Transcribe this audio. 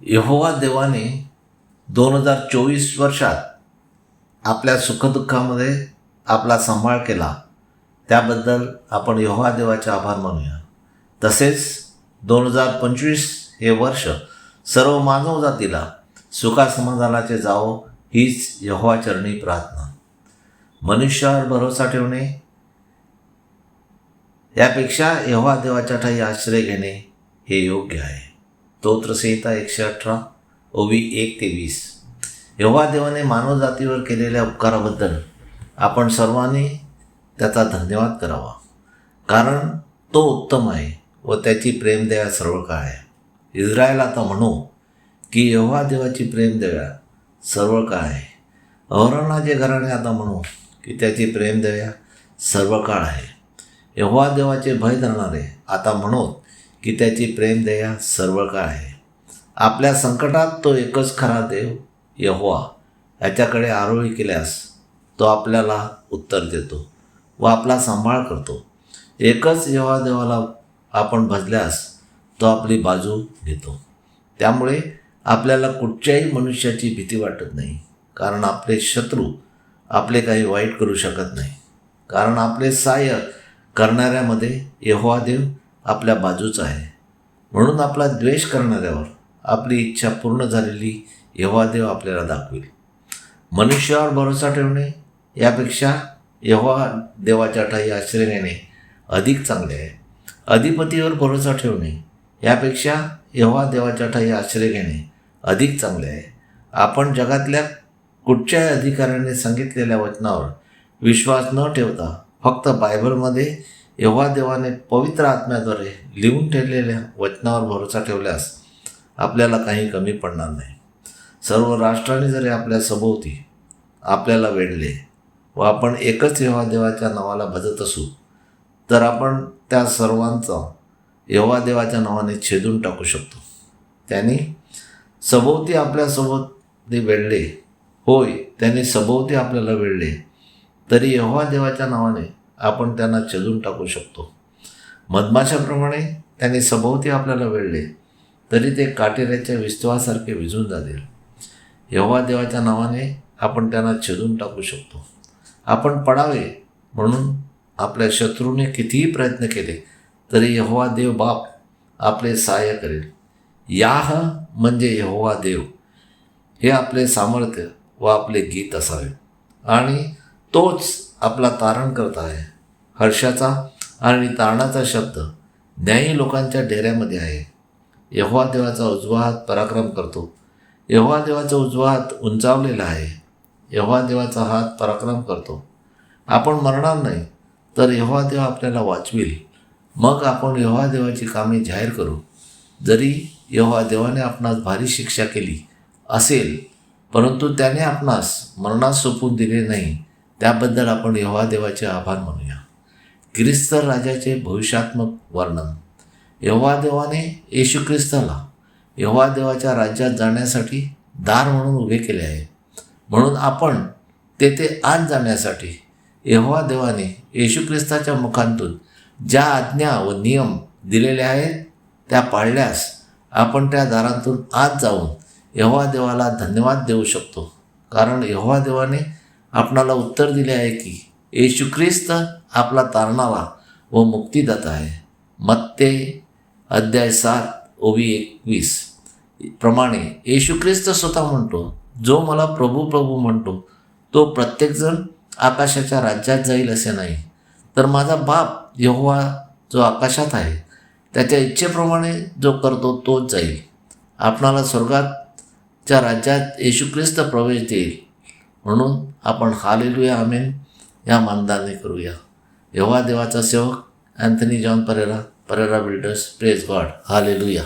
यहोवा देवाने दोन हजार चोवीस वर्षात आपल्या सुखदुःखामध्ये आपला सांभाळ केला. त्याबद्दल आपण यहोवा देवाचे आभार मानूया. तसेच दोन हजार पंचवीस हे वर्ष सर्व मानव जातीला सुखासमाधानाचे जावो हीच यहोवाचरणी प्रार्थना. मनुष्यावर भरोसा ठेवणे यापेक्षा यहोवा देवाच्या ठाई आश्रय घेणे हे योग्य आहे. स्तोत्रसंहिता एकशे अठरा ओवी एक ते वीस. देवाने मानव जातीवर केलेल्या उपकाराबद्दल आपण सर्वांनी त्याचा धन्यवाद करावा. कारण तो उत्तम आहे व त्याची प्रेमदया सर्व काळ आहे. इस्रायल आता म्हणू की यव्हा देवाची प्रेमदया सर्व काळ आहे औरंगाजे घराणे आता म्हणू की त्याची प्रेमदया सर्व काळ आहे. यव्हा देवाचे भय धरणारे आता म्हणू की त्याची प्रेमदया सर्व काळ आहे. आपल्या संकटात तो एकच खरा देव यहोवा. याच्याकडे आरोळी केल्यास तो आपल्याला उत्तर देतो व आपला सांभाळ करतो. एकच यहोवा देवाला आपण भजल्यास तो आपली बाजू घेतो. त्यामुळे आपल्याला कुठच्याही मनुष्याची भीती वाटत नाही. कारण आपले शत्रू आपले काही वाईट करू शकत नाही. कारण आपले सहाय्य करणाऱ्यामध्ये यहोवा देव आपल्या बाजूचा आहे. म्हणून आपला द्वेष करणाऱ्यावर आपली इच्छा पूर्ण झालेली यहोवा देव आपल्याला दाखवेल. मनुष्यावर भरोसा ठेवणे यापेक्षा यहोवा देवाच्या ठाई आश्रय घेणे अधिक चांगले आहे. अधिपतीवर भरोसा ठेवणे यापेक्षा यहोवा देवाच्या ठाई आश्रय घेणे अधिक चांगले आहे. आपण जगातल्या कुठच्याही अधिकाऱ्याने सांगितलेल्या वचनावर विश्वास न ठेवता फक्त बायबलमध्ये एव्हा देवाने पवित्र आत्म्याद्वारे लिहून ठेवलेल्या वचनावर भरोसा ठेवल्यास आपल्याला काही कमी पडणार नाही. सर्व राष्ट्रांनी जरी आपल्या सभोवती आपल्याला वेढले व आपण एकच यहोवा देवाच्या नावाला भजत असू तर आपण त्या सर्वांचा यहोवा देवाच्या नावाने छेदून टाकू शकतो. त्यांनी सभोवती आपल्यासोबत वेढले होय त्यांनी सभोवती आपल्याला वेढले तरी यहोवा देवाच्या नावाने आपण त्यांना छेदून टाकू शकतो. मधमाशाप्रमाणे त्यांनी सभोवती आपल्याला वेळले तरी ते काटेऱ्याच्या विस्तवासारखे विझून जातील. यव्हा देवाच्या नावाने आपण त्यांना छेदून टाकू शकतो. आपण पडावे म्हणून आपल्या शत्रूने कितीही प्रयत्न केले तरी यहोवा देव बाप आपले सहाय्य करेल. याह म्हणजे यहोवा देव. हे आपले सामर्थ्य व आपले गीत असावे. आणि तोच आपला तारण करता आहे. हर्षाचा आणि तारणाचा शब्द न्यायी लोकांच्या डेऱ्यामध्ये आहे. यहोवा देवाचा उजवा हात पराक्रम करतो. यहोवा देवाचा उजवा हात उंचावलेला आहे. यहोवा देवाचा हात पराक्रम करतो. आपण मरणार नाही तर यहोवा देव आपल्याला वाचविल. मग आपण यहोवा देवाची कामे जाहीर करू. जरी यहोवा देवाने आपणास भारी शिक्षा केली असेल परंतु त्याने आपणास मरणास सोपून दिले नाही. त्याबद्दल आपण यवादेवाचे आभार मानूया. ख्रिस्त राजाचे भविष्यात्मक वर्णन. यहोवा येशू ख्रिस्ताला यवादेवाच्या राज्यात जाण्यासाठी दार म्हणून उभे केले आहे. म्हणून आपण तेथे आत जाण्यासाठी यहोवा देवाने येशू ख्रिस्ताच्या मुखांतून ज्या आज्ञा व नियम दिलेले आहेत त्या पाळल्यास आपण त्या दारांतून आत जाऊन यहोवा देवाला धन्यवाद देऊ शकतो. कारण यहोवा देवाने आपणाला उत्तर दिले आहे की येशू ख्रिस्त आपला तारणारा व मुक्तीदाता आहे. मत्ते अध्याय सात ओवी एकवीस. प्रमाणे येशू ख्रिस्त स्वतः म्हणतो जो मला प्रभू प्रभू म्हणतो तो प्रत्येकजण आकाशाच्या राज्यात जाईल असे नाही. तर माझा बाप यहोवा जो आकाशात आहे त्याच्या इच्छेप्रमाणे जो करतो तोच जाईल. आपणाला स्वर्गातच्या राज्यात येशू ख्रिस्त प्रवेश देईल. म्हणून आपण हालेलुया आमेन. या मानदाने करूया. यहोवा देवाचा सेवक Anthony John Pereira Pereira builders praise God. Hallelujah.